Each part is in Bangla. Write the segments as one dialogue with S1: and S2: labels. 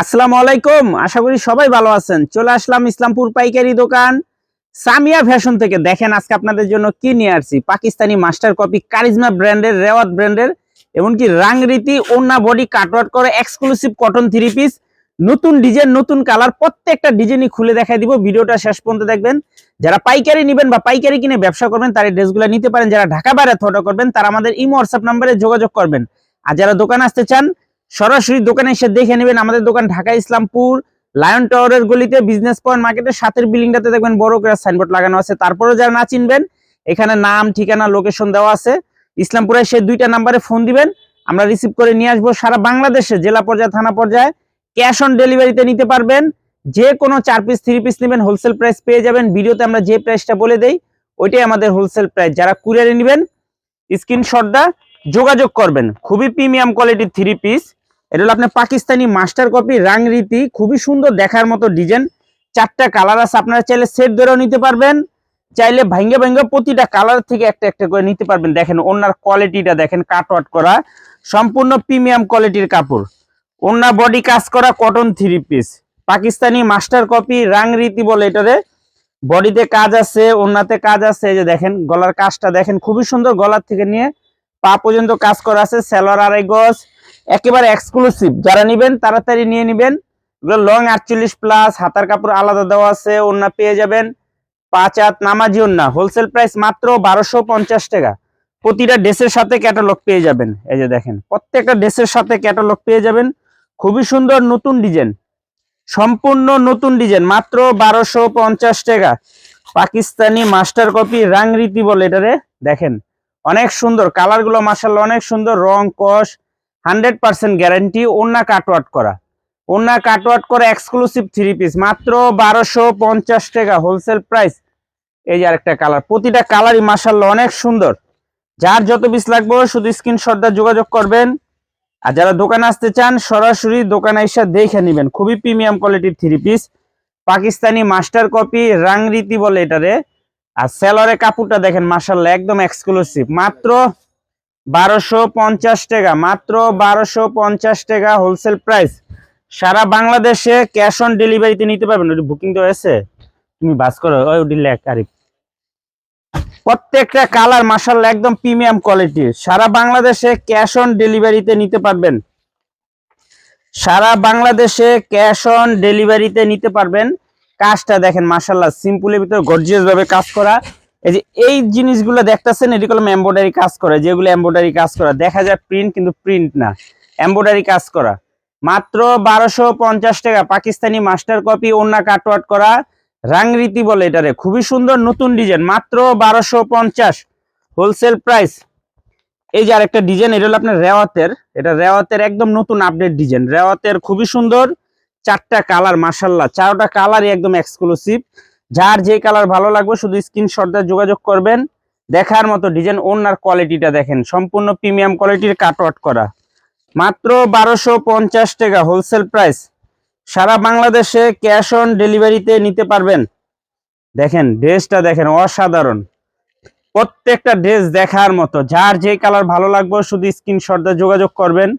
S1: আসসালামু আলাইকুম। আশা করি সবাই ভালো আছেন। চলে আসলাম ইসলামপুর পাইকারি দোকান। সামিয়া ফ্যাশন থেকে দেখেন আজকে আপনাদের জন্য কি নিয়ে আসছি। পাকিস্তানি মাস্টার কপি কারিজমা ব্র্যান্ডের, রেওয়াত ব্র্যান্ডের, এমনকি রাংরীতি ওন্না বডি কাটওয়ার্ট করে এক্সক্লুসিভ কটন থ্রি পিস নতুন ডিজাইন নতুন কালার প্রত্যেকটা ডিজাইনই খুলে দেখাই দিব। ভিডিওটা শেষ পর্যন্ত দেখবেন। যারা পাইকারি নেবেন বা পাইকারি কিনে ব্যবসা করবেন, তারা ড্রেসগুলো নিতে পারেন। যারা ঢাকা বাইরে থটো করবেন, তারা আমাদের ইমো হোয়াটসঅ্যাপ নাম্বারে যোগাযোগ করবেন। আর যারা দোকান আসতে চান সরাসরি দোকানে এসে দেখে নেবেন আমাদের দোকান ঢাকা ইসলামপুর লায়ন টাওয়ারের গলিতে বিজনেস পয়েন্ট মার্কেটের সাথের বিল্ডিংটাতে দেখবেন বড় করে সাইনবোর্ড লাগানো আছে। তারপরে যারা না চিনবেন, এখানে নাম, ঠিকানা লোকেশন দেওয়া আছে। ইসলামপুরে সে দুইটা নাম্বারে ফোন দিবেন, আমরা রিসিভ করে নিয়ে আসব সারা বাংলাদেশে, জেলা পর্যায়ে, থানা পর্যায়ে। ক্যাশ অন ডেলিভারিতে নিতে পারবেন। যে কোনো চার পিস থ্রি পিস নেবেন হোলসেল প্রাইস পেয়ে যাবেন। ভিডিওতে আমরা যে প্রাইসটা বলে দেই, ওইটাই আমাদের হোলসেল প্রাইস যারা কুরিয়ারে নেবেন স্ক্রিনশটটা যোগাযোগ করবেন। খুবই প্রিমিয়াম কোয়ালিটির থ্রি পিস এটা হলো আপনার পাকিস্তানি মাস্টার কপি রাংরীতি খুবই সুন্দর দেখার মতো ডিজাইন চারটা কালার আছে, আপনারা চাইলে সেট ধরেও নিতে পারবেন। চাইলে ভাঙ্গে ভাঙ্গে প্রতিটা কালার থেকে একটা একটা করে নিতে পারবেন। দেখেন, ওনার কোয়ালিটিটা দেখেন কাট কাটওয়াট করা। সম্পূর্ণ প্রিমিয়াম কোয়ালিটির কাপড়। ওনার বডি কাজ করা cotton three piece Pakistani master copy রাংরীতি বলে এটারে। বডিতে কাজ আছে ওনাতে কাজ আছে, এই যে দেখেন, গলার কাজটা দেখেন, খুবই সুন্দর গলার থেকে নিয়ে পা পর্যন্ত কাজ করা আছে। সেলোয়ার আড়াই গজ। একেবারে এক্সক্লুসিভ যারা নিবেন, তাড়াতাড়ি নিয়ে নিবেন। এগুলো লং আটচল্লিশ প্লাস হাতার কাপড় আলাদা দেওয়া আছে ওন্না পেয়ে যাবেন। পাঁচ হাত নামাজি ওন্না হোলসেল প্রাইস মাত্র বারোশো পঞ্চাশ টাকা। প্রতিটা ড্রেসের সাথে ক্যাটালগ পেয়ে যাবেন। এই যে দেখেন, প্রত্যেকটা ড্রেসের সাথে ক্যাটালগ পেয়ে যাবেন। খুবই সুন্দর নতুন ডিজাইন। সম্পূর্ণ নতুন ডিজাইন, মাত্র বারোশো পঞ্চাশ টাকা। পাকিস্তানি মাস্টার কপি রাংরীতি বলে এটারে। দেখেন, অনেক সুন্দর। কালারগুলো মার্শাল্লাহ অনেক সুন্দর। রং, কষ হান্ড্রেড পার্সেন্ট গ্যারান্টি ওন্না কাটওয়াট করা। ওন্না কাটওয়াট করা এক্সক্লুসিভ থ্রি পিস মাত্র বারোশো পঞ্চাশ টাকা হোলসেল প্রাইস এই যে আরেকটা কালার প্রতিটা কালারই মার্শাল্লাহ অনেক সুন্দর। যার যত পিস লাগবে শুধু স্ক্রিনশটটা যোগাযোগ করবেন। আর যারা দোকানে আসতে চান, সরাসরি দোকানে এসে দেখে নেবেন। খুবই প্রিমিয়াম কোয়ালিটির three piece Pakistani master copy রাংরীতি বলে এটারে। আর সেলরে কাপড়টা দেখেন মার্শাল্লাহ একদম এক্সক্লুসিভ মাত্র বারোশো পঞ্চাশ টাকা, মাত্র বারোশো পঞ্চাশ টাকা হোলসেল প্রাইস সারা বাংলাদেশে ক্যাশ অন ডেলিভারিতে নিতে পারবেন। বুকিং তো হয়েছে। তুমি বাস করো। ওই লেখ, আরিফ। প্রত্যেকটা কালার মার্শাল্লাহ একদম প্রিমিয়াম কোয়ালিটির সারা বাংলাদেশে ক্যাশ অন ডেলিভারিতে নিতে পারবেন। সারা বাংলাদেশে ক্যাশ অন ডেলিভারিতে নিতে পারবেন। কাজটা দেখেন মার্শাল্লাহ সিম্পলের ভিতরে গর্জিয়াস ভাবে কাজ করা। এই যে এই জিনিসগুলো দেখতেছেন, এটি কলম এম্ব্রয়ডারি কাজ করে। যেগুলো এম্ব্রয়ডারি কাজ করা, দেখা যায় প্রিন্ট কিন্তু প্রিন্ট না। এম্ব্রয়ডারি কাজ করা। মাত্র বারোশো পঞ্চাশ টাকা পাকিস্তানি মাস্টার কপি ওন্না কাটওয়াট করা, রাংরীতি বলে এটারে। খুবই সুন্দর নতুন ডিজাইন মাত্র বারোশো পঞ্চাশ। হোলসেল প্রাইস এই যে আরেকটা ডিজাইন এটা হলো আপনার রেওয়াতের। এটা রেওয়াতের একদম নতুন আপডেট ডিজাইন রেওয়াতের খুবই সুন্দর, চারটা কালার মাসাল্লাহ চারটা কালারই একদম এক্সক্লুসিভ যার যে কালার ভালো লাগবে, শুধু স্ক্রিনশট দিয়ে যোগাযোগ করবেন। দেখার মতো ডিজাইন ওনার কোয়ালিটিটা দেখেন। সম্পূর্ণ প্রিমিয়াম কোয়ালিটির কাটওয়াট করা। মাত্র বারোশো পঞ্চাশ টাকা হোলসেল প্রাইস সারা বাংলাদেশে ক্যাশ অন ডেলিভারিতে নিতে পারবেন। দেখেন ড্রেসটা দেখেন, অসাধারণ। প্রত্যেকটা ড্রেস দেখার মতো। যার যে কালার ভালো লাগবে, শুধু স্ক্রিনশট দিয়ে যোগাযোগ করবেন।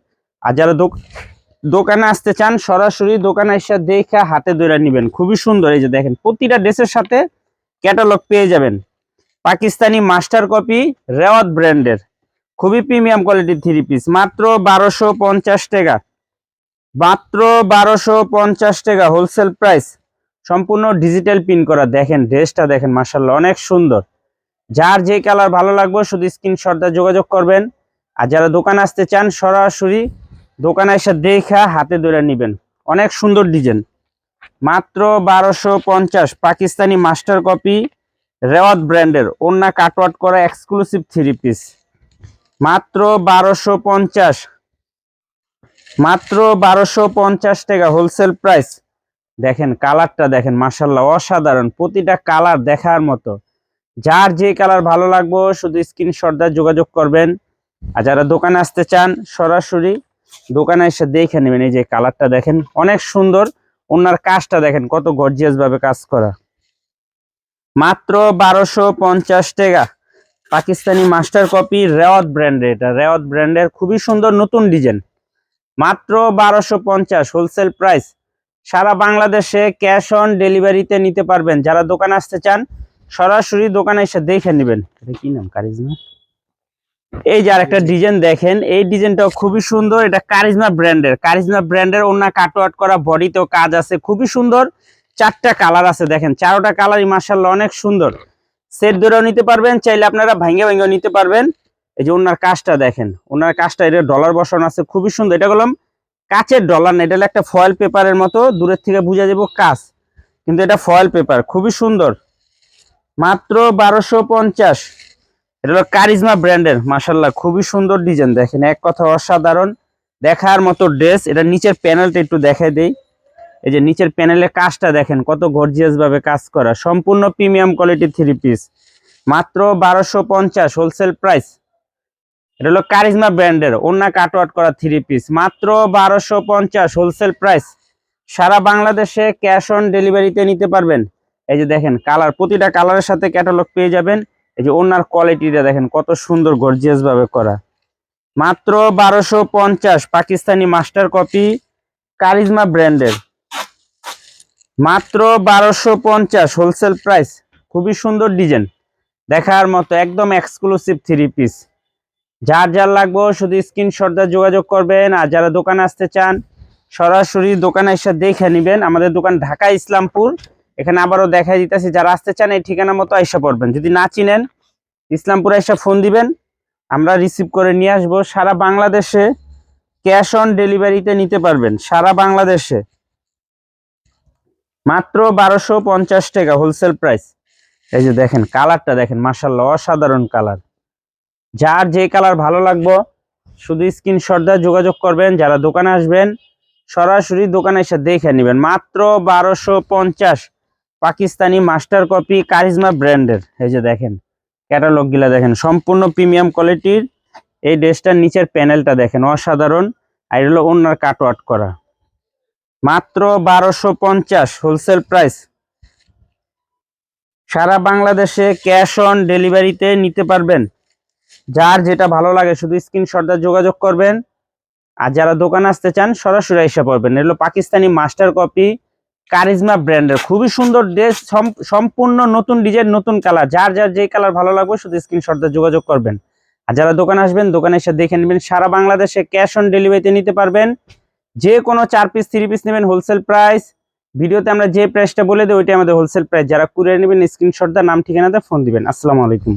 S1: আর যারা দোকানে আসতে চান, সরাসরি দোকানে এসে দেখে হাতে ধরে নেবেন। খুবই সুন্দর, এই যে দেখেন, প্রতিটা ড্রেসের সাথে ক্যাটালগ পেয়ে যাবেন। পাকিস্তানি মাস্টার কপি রেওয়াত ব্র্যান্ডের। খুবই প্রিমিয়াম কোয়ালিটির থ্রি পিস মাত্র বারোশো পঞ্চাশ টাকা। মাত্র বারোশো পঞ্চাশ টাকা হোলসেল প্রাইস সম্পূর্ণ ডিজিটাল পিন করা, দেখেন, ড্রেসটা দেখেন মার্শাল্লাহ অনেক সুন্দর। যার যে কালার ভালো লাগবে, শুধু স্ক্রিনশট দিয়ে যোগাযোগ করবেন। আর যারা দোকানে আসতে চান, সরাসরি দোকানে এসে দেখা হাতে ধরে নেবেন। অনেক সুন্দর ডিজাইন। মাত্র বারোশো পঞ্চাশ পাকিস্তানি মাস্টার কপি রেওয়াত ব্র্যান্ডের ওন্না কাটওয়াট করা এক্সক্লুসিভ থ্রি পিস মাত্র বারোশো পঞ্চাশ। মাত্র বারোশো পঞ্চাশ টাকা হোলসেল প্রাইস দেখেন, কালারটা দেখেন মাসাল্লাহ অসাধারণ। প্রতিটা কালার দেখার মতো। যার যে কালার ভালো লাগবো, শুধু স্ক্রিনশট দিয়ে যোগাযোগ করবেন। আর যারা দোকানে আসতে চান, সরাসরি দোকানে এসে দেখে নেবেন, এই যে কালারটা দেখেন, অনেক সুন্দর। ওনার কাজটা দেখেন, কত গর্জিয়াস ভাবে কাজ করা। মাত্র বারোশো পঞ্চাশ টাকা। পাকিস্তানি মাস্টার কপি রেওয়াত ব্র্যান্ডের এটা। রেওয়াত ব্র্যান্ডের খুবই সুন্দর নতুন ডিজাইন। মাত্র বারোশো পঞ্চাশ হোলসেল প্রাইস সারা বাংলাদেশে ক্যাশ অন ডেলিভারিতে নিতে পারবেন। যারা দোকানে আসতে চান, সরাসরি দোকানে এসে দেখে নেবেন। এটা কি নাম? কারিজমা? এই যে আরেকটা ডিজাইন দেখেন এই ডিজাইনটাও খুবই সুন্দর। এটা কারিজমা ব্র্যান্ডের কারিজমা ব্র্যান্ডের অন্য কাটওয়াট করা বডিতেও কাজ আছে খুবই সুন্দর। চারটা কালার আছে দেখেন চারোটা কালারই মার্শাল্লাহ অনেক সুন্দর। সেট ধরেও নিতে পারবেন চাইলে আপনারা ভাঙ্গে ভাঙ্গেও নিতে পারবেন। এই যে ওনার কাজটা দেখেন ওনার কাজটা এটা ডলার বসানো আছে খুবই সুন্দর। এটা বললাম কাচের ডলার না এটা একটা ফয়েল পেপারের মতো দূরের থেকে বুঝা যাব কাজ। কিন্তু এটা ফয়েল পেপার খুবই সুন্দর। মাত্র বারোশো পঞ্চাশ। এটা হলো কারিজমা ব্র্যান্ডের মাসাল্লাহ খুবই সুন্দর ডিজাইন, দেখেন, এক কথা অসাধারণ। দেখার মতো ড্রেস, এটা নিচের প্যানেলটা একটু দেখাই দেই। এই যে নিচের প্যানেলের কাজটা দেখেন, কত ভাবে কাজ করা, সম্পূর্ণ প্রিমিয়াম কোয়ালিটি থ্রি পিস। মাত্র বারোশো পঞ্চাশ হোলসেল প্রাইস। এটা হলো কারিজমা ব্র্যান্ডের অন্য কাটওয়াট করা থ্রি পিস। মাত্র বারোশো পঞ্চাশ হোলসেল প্রাইস। সারা বাংলাদেশে ক্যাশ অন ডেলিভারিতে নিতে পারবেন। এই যে দেখেন, কালার, প্রতিটা কালারের সাথে ক্যাটালগ পেয়ে যাবেন। এই যে ওনার কোয়ালিটিটা দেখেন, কত সুন্দর গর্জিয়াস ভাবে করা। মাত্র বারোশো পঞ্চাশ পাকিস্তানি মাস্টার কপি কারিজমা ব্র্যান্ডের মাত্র বারোশো পঞ্চাশ হোলসেল প্রাইস খুবই সুন্দর ডিজাইন দেখার মতো একদম এক্সক্লুসিভ থ্রি পিস যার যার লাগবে শুধু স্ক্রিনশট দিয়ে যোগাযোগ করবেন, আর যারা দোকানে আসতে চান, সরাসরি দোকানে এসে দেখে নেবেন। আমাদের দোকান ঢাকা ইসলামপুর এখানে আবারও দেখাই দিতেছি, যারা আসতে চান এই ঠিকানা মতো আইসা পড়বেন। যদি না চিনেন, ইসলামপুরে এসে ফোন দিবেন, আমরা রিসিভ করে নিয়ে আসব। সারা বাংলাদেশে ক্যাশ অন ডেলিভারিতে নিতে পারবেন, সারা বাংলাদেশে। মাত্র বারোশো পঞ্চাশ টাকা হোলসেল প্রাইস এই যে দেখেন কালারটা দেখেন মার্শাল্লাহ অসাধারণ কালার যার যে কালার ভালো লাগবো, শুধু স্ক্রিনশট দিয়ে যোগাযোগ করবেন, যারা দোকানে আসবেন, সরাসরি দোকানে এসে দেখে নেবেন। মাত্র বারোশো পঞ্চাশ। পাকিস্তানি মাস্টার কপি কারিজমা ব্র্যান্ডের। এই যে দেখেন ক্যাটালগগুলা দেখেন, সম্পূর্ণ প্রিমিয়াম কোয়ালিটির। এই ড্রেসটার নিচের প্যানেলটা দেখেন, অসাধারণ। আর হলো অন্যার কাটওয়াট করা। মাত্র বারোশো পঞ্চাশ হোলসেল প্রাইস। সারা বাংলাদেশে ক্যাশ অন ডেলিভারিতে নিতে পারবেন। যার যেটা ভালো লাগে শুধু স্ক্রিনশট দিয়ে যোগাযোগ করবেন। আর যারা দোকান আসতে চান, সরাসরি এসে পড়বেন। এগুলো পাকিস্তানি মাস্টার কপি কারিজমা ব্র্যান্ডের। খুবই সুন্দর ড্রেস সম্পূর্ণ নতুন ডিজাইন, নতুন কালার। যার যার যে কালার ভালো লাগবে, শুধু স্ক্রিনশট যোগাযোগ করবেন। আর যারা দোকানে আসবেন, দোকানে এসে দেখে নেবেন, সারা বাংলাদেশে ক্যাশ অন ডেলিভারিতে নিতে পারবেন। যে কোনো চার পিস থ্রি পিস নেবেন হোলসেল প্রাইস ভিডিওতে আমরা যে প্রাইসটা বলে দিই, ওইটাই আমাদের হোলসেল প্রাইস যারা কুরিয়ার নেবেন স্ক্রিনশট দিয়ে নাম, ঠিকানাতে ফোন দিবেন। আসসালামু আলাইকুম।